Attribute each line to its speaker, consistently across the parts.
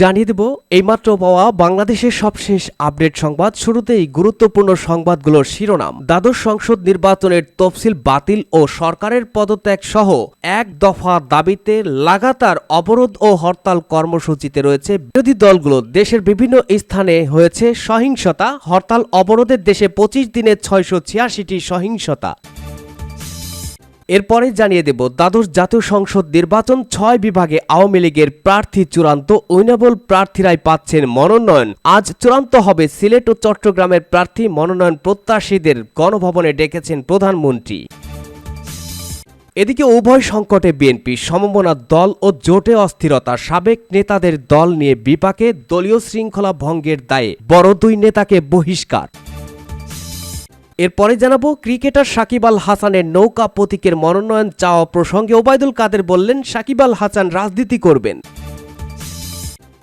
Speaker 1: জানিয়ে দেব, এইমাত্র পাওয়া বাংলাদেশের সবশেষ আপডেট সংবাদ। শুরুতেই গুরুত্বপূর্ণ সংবাদগুলোর শিরোনাম। দ্বাদশ সংসদ নির্বাচনের তফসিল বাতিল ও সরকারের পদত্যাগ সহ এক দফা দাবিতে লাগাতার অবরোধ ও হরতাল কর্মসূচিতে রয়েছে বিরোধী দলগুলো। দেশের বিভিন্ন স্থানে হয়েছে সহিংসতা। হরতাল অবরোধের দেশে পঁচিশ দিনে ছয়শো ছিয়াশিটি সহিংসতা। এরপরে জানিয়ে দেব, দ্বাদশ জাতীয় সংসদ নির্বাচন ছয় বিভাগে আওয়ামী লীগের প্রার্থী চূড়ান্ত উইনাবল প্রার্থীরাই পাচ্ছেন মনোনয়ন। আজ চূড়ান্ত হবে সিলেট ও চট্টগ্রামের প্রার্থী মনোনয়ন প্রত্যাশীদের গণভবনে ডেকেছেন প্রধানমন্ত্রী। এদিকে উভয় সংকটে বিএনপি সমমনা দল ও জোটে অস্থিরতা, সাবেক নেতাদের দল নিয়ে বিপাকে দলীয় শৃঙ্খলা ভঙ্গের দায়ে বড় দুই নেতাকে বহিষ্কার। এরপরে জানাব, ক্রিকেটার সাকিব আল হাসানের নৌকা প্রতীকের মনোনয়ন চাওয়া প্রসঙ্গে ওবায়দুল কাদের বললেন, সাকিব আল হাসান রাজনীতি করবেন।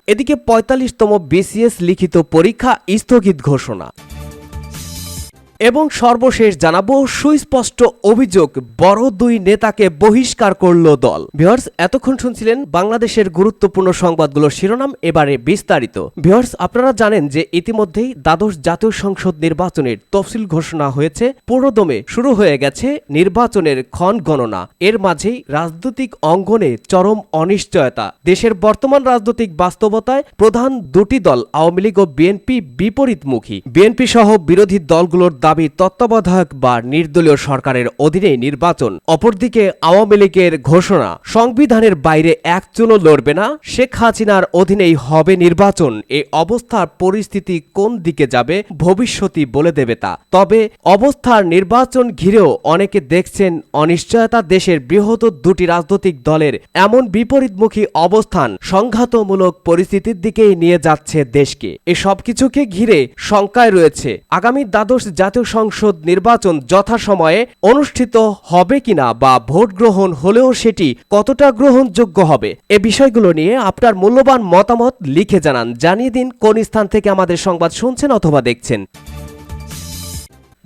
Speaker 1: এদিকে পঁয়তাল্লিশতম বিসিএস লিখিত পরীক্ষা স্থগিত ঘোষণা। এবং সর্বশেষ জানাব সুস্পষ্ট অভিযোগ, বড় দুই নেতাকে বহিষ্কার করল দল। ভিওর্স এতক্ষণ শুনছিলেন বাংলাদেশের গুরুত্বপূর্ণ সংবাদগুলোর শিরোনাম, এবারে বিস্তারিত। ভিওর্স আপনারা জানেন যে ইতিমধ্যেই দ্বাদশ জাতীয় সংসদ নির্বাচনের তফসিল ঘোষণা হয়েছে। পুরোদমে শুরু হয়ে গেছে নির্বাচনের ক্ষণ গণনা। এর মাঝেই রাজনৈতিক অঙ্গনে চরম অনিশ্চয়তা। দেশের বর্তমান রাজনৈতিক বাস্তবতায় প্রধান দুটি দল, আওয়ামী লীগ ও বিএনপি বিপরীতমুখী। বিএনপি সহ বিরোধী দলগুলোর দাবি তত্ত্বাবধায়ক বা নির্দলীয় সরকারের অধীনে নির্বাচন। অপরদিকে আওয়ামী লীগের ঘোষণা, সংবিধানের বাইরে এক চুনও লড়বে না। শেখ হাসিনার অধীনেই হবে নির্বাচন। এই অবস্থার পরিস্থিতি কোন দিকে যাবে ভবিষ্যতই বলে দেবে তা। তবে অবস্থার নির্বাচন ঘিরেও অনেকে দেখছেন অনিশ্চয়তা দেশের বৃহৎ দুটি রাজনৈতিক দলের এমন বিপরীতমুখী অবস্থান সংঘাতমূলক পরিস্থিতির দিকেই নিয়ে যাচ্ছে দেশকে। এ সবকিছুকে ঘিরে শঙ্কায় রয়েছে। আগামী দ্বাদশ জাতীয় সংসদ নির্বাচন যথাসময়ে অনুষ্ঠিত হবে কিনা বা ভোট গ্রহণ হলেও সেটি কতটা গ্রহণযোগ্য হবে, এ বিষয়গুলো নিয়ে আপনার মূল্যবান মতামত লিখে জানান। জানিয়ে দিন কোন স্থান থেকে আমাদের সংবাদ শুনছেন অথবা দেখছেন।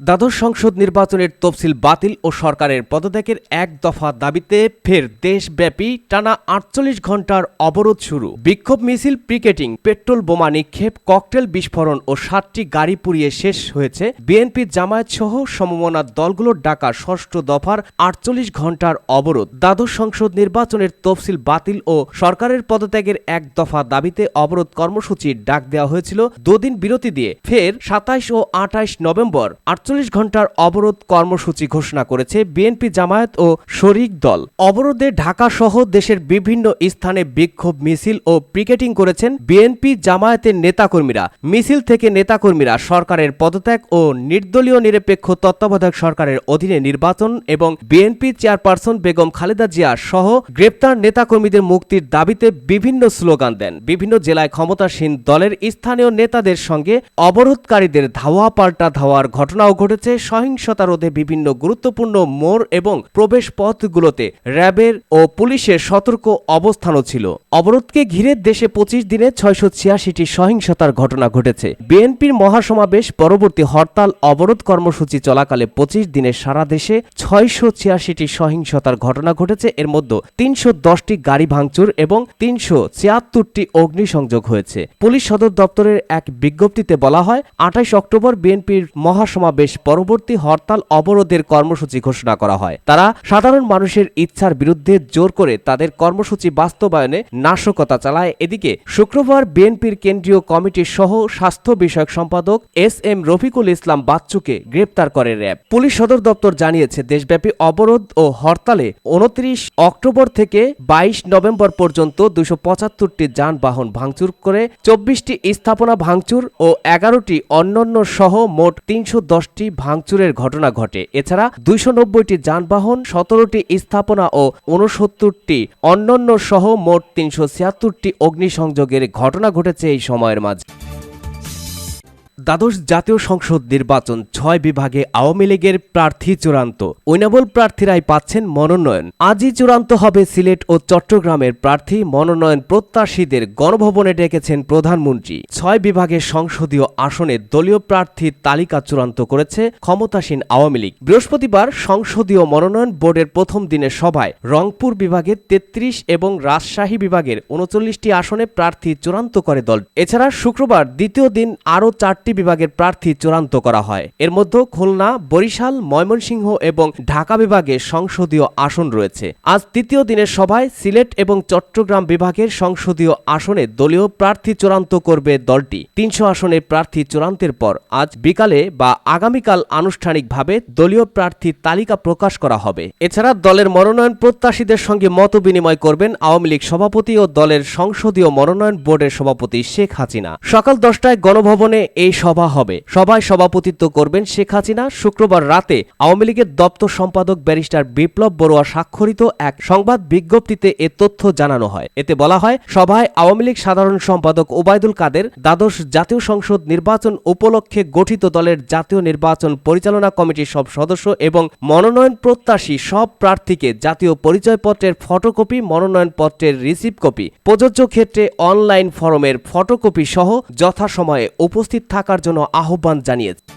Speaker 1: দ্বাদশ সংসদ নির্বাচনের তফসিল বাতিল ও সরকারের পদত্যাগের এক দফা দাবিতে ফের দেশব্যাপী টানা আটচল্লিশ ঘণ্টার অবরোধ শুরু। বিক্ষোভ মিছিল, পিকেটিং, পেট্রোল বোমা নিক্ষেপ, ককটেল বিস্ফোরণ ও সাতটি গাড়ি পুড়িয়ে শেষ হয়েছে। বিএনপি জামায়াত সহ সমমনা দলগুলোর ডাকা ষষ্ঠ দফার আটচল্লিশ ঘণ্টার অবরোধ। দ্বাদশ সংসদ নির্বাচনের তফসিল বাতিল ও সরকারের পদত্যাগের এক দফা দাবিতে অবরোধ কর্মসূচির ডাক দেওয়া হয়েছিল। দুদিন বিরতি দিয়ে ফের সাতাইশ ও আঠাইশ নভেম্বর আটচল্লিশ ঘণ্টার অবরোধ কর্মসূচি ঘোষণা করেছে বিএনপি জামায়াত ও শরিক দল। অবরোধে ঢাকা সহ দেশের বিভিন্ন স্থানে বিক্ষোভ মিছিল ও পিকেটিং করেছেন বিএনপি জামায়াতের নেতাকর্মীরা। মিছিল থেকে নেতাকর্মীরা সরকারের পদত্যাগ ও নির্দলীয় নিরপেক্ষ তত্ত্বাবধায়ক সরকারের অধীনে নির্বাচন এবং বিএনপি চেয়ারপারসন বেগম খালেদা জিয়া সহ গ্রেপ্তার নেতাকর্মীদের মুক্তির দাবিতে বিভিন্ন স্লোগান দেন। বিভিন্ন জেলায় ক্ষমতাসীন দলের স্থানীয় নেতাদের সঙ্গে অবরোধকারীদের ধাওয়া পাল্টা ধাওয়ার ঘটনাও ঘটেছে সহিংসতা রোধে বিভিন্ন গুরুত্বপূর্ণ মোড় এবং প্রবেশ পথগুলোতে র্যাবের ও পুলিশের সতর্ক অবস্থানও ছিল। অবরোধকে ঘিরে দেশে পঁচিশ দিনে ছয়শো ছিয়াশিটি সহিংসতার ঘটনা ঘটেছে। বিএনপির মহাসমাবেশ পরবর্তী হরতাল অবরোধ কর্মসূচি চলাকালে পঁচিশ দিনে সারা দেশে ছয়শো ছিয়াশিটি সহিংসতার ঘটনা ঘটেছে। এর মধ্যে তিনশো দশটি গাড়ি ভাঙচুর এবং তিনশো ছিয়াত্তরটি অগ্নিসংযোগ হয়েছে। পুলিশ সদর দপ্তরের এক বিজ্ঞপ্তিতে বলা হয়, আঠাইশ অক্টোবর বিএনপির মহাসমাবেশ পরবর্তী হরতাল অবরোধের কর্মসূচি ঘোষণা করা হয়। তারা সাধারণ মানুষের ইচ্ছার বিরুদ্ধে জোর করে তাদের কর্মসূচি বাস্তবায়নে নাশকতা চালায়। এদিকে শুক্রবার বিএনপির কেন্দ্রীয় কমিটির সহ স্বাস্থ্য বিষয়ক সম্পাদক এস এম রফিকুল ইসলাম বাচ্চুকে গ্রেপ্তার করে র্যাব। পুলিশ সদর দপ্তর জানিয়েছে, দেশব্যাপী অবরোধ ও হরতালে উনত্রিশ অক্টোবর থেকে বাইশ নভেম্বর পর্যন্ত দুশো পঁচাত্তরটি যানবাহন ভাঙচুর করে, চব্বিশটি স্থাপনা ভাঙচুর ও এগারোটি অন্যান্য সহ মোট তিনশো দশটি ভাঙচুরের ঘটনা ঘটে। এছাড়া দুইশো নব্বইটি যানবাহন, সতেরোটি স্থাপনা ও উনসত্তরটি অন্যান্য সহ মোট তিনশো ছিয়াত্তরটি অগ্নিসংযোগের ঘটনা ঘটেছে এই সময়ের মাঝে। দ্বাদশ জাতীয় সংসদ নির্বাচন ছয় বিভাগে আওয়ামী লীগের প্রার্থী চূড়ান্ত। ঐনাবল প্রার্থীরাই পাচ্ছেন মনোনয়ন। আজই চূড়ান্ত হবে সিলেট ও চট্টগ্রামের প্রার্থী মনোনয়ন প্রত্যাশীদের গণভবনে ডেকেছেন প্রধানমন্ত্রী। ছয় বিভাগের সংসদীয় আসনে দলীয় প্রার্থীর তালিকা চূড়ান্ত করেছে ক্ষমতাসীন আওয়ামী লীগ। বৃহস্পতিবার সংসদীয় মনোনয়ন বোর্ডের প্রথম দিনের সভায় রংপুর বিভাগের তেত্রিশ এবং রাজশাহী বিভাগের উনচল্লিশটি আসনে প্রার্থী চূড়ান্ত করে দল। এছাড়া শুক্রবার দ্বিতীয় দিন আরও চারটি বিভাগের প্রার্থী চূড়ান্ত করা হয়। এর মধ্যে খুলনা, বরিশাল, ময়মনসিংহ এবং ঢাকা বিভাগে সংসদীয় আসন রয়েছে। আজ তৃতীয় দিনের সভায় সিলেট এবং চট্টগ্রাম বিভাগের সংসদীয় আসনে দলীয় প্রার্থী চূড়ান্ত করবে দলটি। তিনশো আসনে প্রার্থী চূড়ান্তের পর আজ বিকালে বা আগামীকাল আনুষ্ঠানিকভাবে দলীয় প্রার্থীর তালিকা প্রকাশ করা হবে। এছাড়া দলের মনোনয়ন প্রত্যাশীদের সঙ্গে মত বিনিময় করবেন আওয়ামী লীগ সভাপতি ও দলের সংসদীয় মনোনয়ন বোর্ডের সভাপতি শেখ হাসিনা। সকাল দশটায় গণভবনে এই সভা হবে। সভায় সভাপতিত্ব করবেন শেখ হাসিনা। শুক্রবার রাতে আওয়ামী লীগের দপ্তর সম্পাদক ব্যারিস্টার বিপ্লব বড়ুয়া স্বাক্ষরিত এক সংবাদ বিজ্ঞপ্তিতে এ তথ্য জানানো হয়। এতে বলা হয়, সভায় আওয়ামী লীগ সাধারণ সম্পাদক ওবায়দুল কাদের, দ্বাদশ জাতীয় সংসদ নির্বাচন উপলক্ষে গঠিত দলের জাতীয় নির্বাচন পরিচালনা কমিটির সব সদস্য এবং মনোনয়ন প্রত্যাশী সব প্রার্থীকে জাতীয় পরিচয়পত্রের ফটোকপি মনোনয়নপত্রের রিসিভ কপি, প্রযোজ্য ক্ষেত্রে অনলাইন ফরমের ফটোকপি সহ যথাসময়ে উপস্থিত থাকার জন্য আহ্বান জানিয়েছে।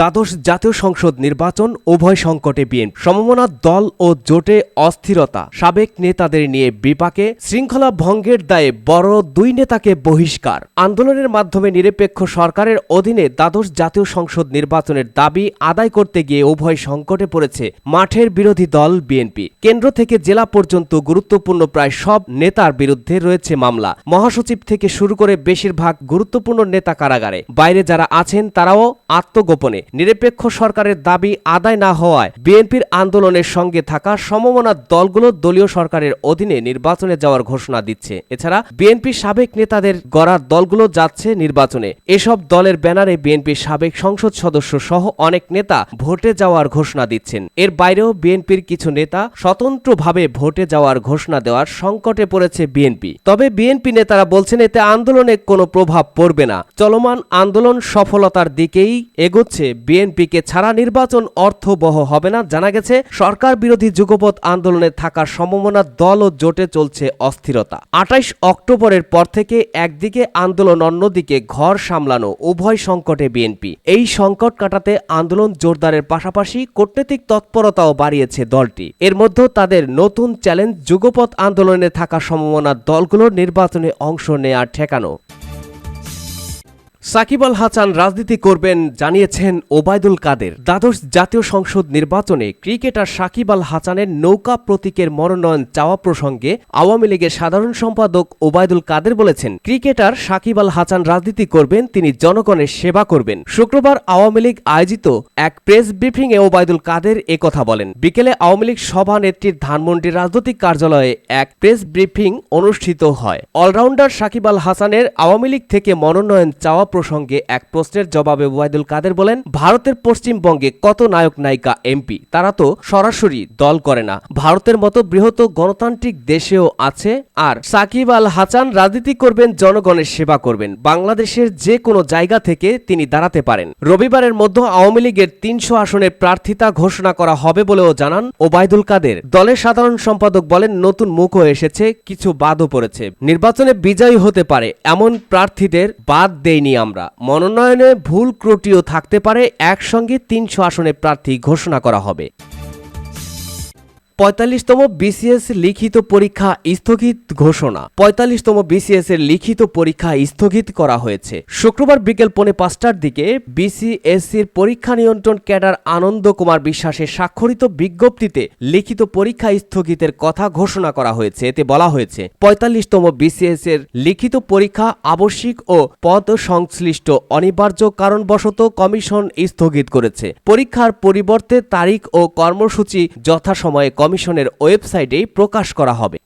Speaker 1: দ্বাদশ জাতীয় সংসদ নির্বাচন, উভয় সংকটে বিএনপি সমমনা দল ও জোটে অস্থিরতা। সাবেক নেতাদের নিয়ে বিপাকে, শৃঙ্খলা ভঙ্গের দায়ে বড় দুই নেতাকে বহিষ্কার। আন্দোলনের মাধ্যমে নিরপেক্ষ সরকারের অধীনে দ্বাদশ জাতীয় সংসদ নির্বাচনের দাবি আদায় করতে গিয়ে উভয় সংকটে পড়েছে মাঠের বিরোধী দল বিএনপি। কেন্দ্র থেকে জেলা পর্যন্ত গুরুত্বপূর্ণ প্রায় সব নেতার বিরুদ্ধে রয়েছে মামলা। মহাসচিব থেকে শুরু করে বেশিরভাগ গুরুত্বপূর্ণ নেতা কারাগারে। বাইরে যারা আছেন, তারাও আত্মগোপনে। নিরপেক্ষ সরকারের দাবি আদায় না হওয়ায় বিএনপির আন্দোলনের সঙ্গে থাকা সমমনা দলগুলো দলীয় সরকারের অধীনে নির্বাচনে যাওয়ার ঘোষণা দিচ্ছে। এছাড়া বিএনপির সাবেক নেতাদের গড়া দলগুলো যাচ্ছে নির্বাচনে। এসব দলের ব্যানারে বিএনপির সাবেক সংসদ সদস্য সহ অনেক নেতা ভোটে যাওয়ার ঘোষণা দিচ্ছেন। এর বাইরেও বিএনপির কিছু নেতা স্বতন্ত্রভাবে ভোটে যাওয়ার ঘোষণা দেওয়ার সংকটে পড়েছে বিএনপি। তবে বিএনপি নেতারা বলছেন, এতে আন্দোলনে কোনো প্রভাব পড়বে না। চলমান আন্দোলন সফলতার দিকেই এগোচ্ছে বিএনপিকে ছাড়া নির্বাচন অর্থবহ হবে না। জানা গেছে, সরকার বিরোধী যুগপথ আন্দোলনে থাকার সম্ভাবনা দল ও জোটে চলছে অস্থিরতা। আটাইশ অক্টোবরের পর থেকে একদিকে আন্দোলন, অন্যদিকে ঘর সামলানো উভয় সংকটে বিএনপি। এই সংকট কাটাতে আন্দোলন জোরদারের পাশাপাশি কূটনৈতিক তৎপরতাও বাড়িয়েছে দলটি। এর মধ্যে তাদের নতুন চ্যালেঞ্জ যুগপথ আন্দোলনে থাকা সম্ভাবনা দলগুলোর নির্বাচনে অংশ নেয়ার ঠেকানো। সাকিব আল হাসান রাজনীতি করবেন জানিয়েছেন ওবায়দুল কাদের। দ্বাদশ জাতীয় সংসদ নির্বাচনে ক্রিকেটার সাকিব আল হাসানের নৌকা প্রতীকের মনোনয়ন চাওয়া প্রসঙ্গে আওয়ামী লীগের সাধারণ সম্পাদক ওবায়দুল কাদের বলেছেন, ক্রিকেটার সাকিব আল হাসান রাজনীতি করবেন, তিনি জনগণের সেবা করবেন। শুক্রবার আওয়ামী লীগ আয়োজিত এক প্রেস ব্রিফিংয়ে ওবায়দুল কাদের একথা বলেন। বিকেলে আওয়ামী লীগ সভানেত্রীর ধানমন্ডির রাজনৈতিক কার্যালয়ে এক প্রেস ব্রিফিং অনুষ্ঠিত হয়। অলরাউন্ডার সাকিব আল হাসানের আওয়ামী লীগ থেকে মনোনয়ন চাওয়া প্রসঙ্গে এক প্রশ্নের জবাবে ওয়াইদুল কাদের বলেন, ভারতের পশ্চিমবঙ্গে কত নায়ক নায়িকা এমপি তারা তো সরাসরি দল করে না। ভারতের মতো বৃহৎ গণতান্ত্রিক দেশেও আছে আর সাকিব আল হাসান রাজনীতি করবেন, জনগণের সেবা করবেন। বাংলাদেশের যে কোনো জায়গা থেকে তিনি দাঁড়াতে পারেন। রবিবারের মধ্যে আওয়ামী লীগের তিনশো আসনের প্রার্থিতা ঘোষণা করা হবে বলেও জানান ওবায়দুল কাদের। দলের সাধারণ সম্পাদক বলেন, নতুন মুখও এসেছে, কিছু বাদও পড়েছে। নির্বাচনে বিজয়ী হতে পারে, এমন প্রার্থীদের বাদ দেয়নি আমরা। মনোনয়নে ভুল ক্রটিও থাকতে পারে একসঙ্গে তিনশো আসনে প্রার্থী ঘোষণা করা হবে। পঁয়তাল্লিশতম বিসিএস লিখিত পরীক্ষা স্থগিত ঘোষণা। পঁয়তাল্লিশতম বিসিএস এর লিখিত পরীক্ষা স্থগিত করা হয়েছে। শুক্রবার বিকেল পৌনে পাঁচটার দিকে বিসিএসসির পরীক্ষা নিয়ন্ত্রণ ক্যাডার আনন্দ কুমার বিশ্বাসের স্বাক্ষরিত বিজ্ঞপ্তিতে লিখিত পরীক্ষা স্থগিতের কথা ঘোষণা করা হয়েছে। এতে বলা হয়েছে, পঁয়তাল্লিশতম বিসিএস এর লিখিত পরীক্ষা আবশ্যিক ও পদ সংশ্লিষ্ট অনিবার্য কারণবশত কমিশন স্থগিত করেছে। পরীক্ষার পরিবর্তে তারিখ ও কর্মসূচি যথাসময়ে কমিশনের ওয়েবসাইটেই প্রকাশ করা হবে।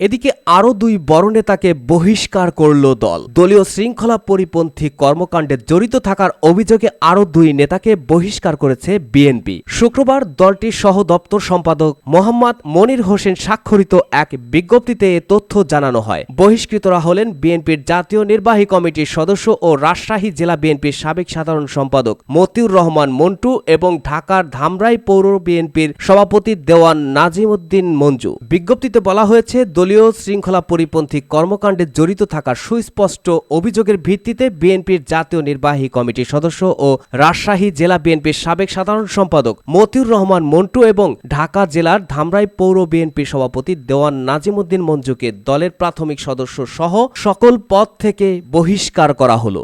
Speaker 1: এদিকে আরও দুই বড় নেতাকে বহিষ্কার করল দল। দলীয় শৃঙ্খলা পরিপন্থী কর্মকাণ্ডে জড়িত থাকার অভিযোগে আরও দুই নেতাকে বহিষ্কার করেছে বিএনপি। শুক্রবার দলটির সহ দপ্তর সম্পাদক মোহাম্মদ মনির হোসেন স্বাক্ষরিত এক বিজ্ঞপ্তিতে এ তথ্য জানানো হয়। বহিষ্কৃতরা হলেন বিএনপির জাতীয় নির্বাহী কমিটির সদস্য ও রাজশাহী জেলা বিএনপির সাবেক সাধারণ সম্পাদক মতিউর রহমান মন্টু এবং ঢাকার ধামরাই পৌর বিএনপির সভাপতি দেওয়ান নাজিমউদ্দিন মঞ্জু। বিজ্ঞপ্তিতে বলা হয়েছে দলীয় শৃঙ্খলা পরিপন্থী কর্মকাণ্ডে জড়িত থাকার সুস্পষ্ট অভিযোগের ভিত্তিতে বিএনপির জাতীয় নির্বাহী কমিটির সদস্য ও রাজশাহী জেলা বিএনপির সাবেক সাধারণ সম্পাদক মতিউর রহমান মন্টু এবং ঢাকা জেলার ধামরাই পৌর বিএনপির সভাপতি দেওয়ান নাজিমউদ্দিন মঞ্জুকে দলের প্রাথমিক সদস্য সহ সকল পদ থেকে বহিষ্কার করা হলো।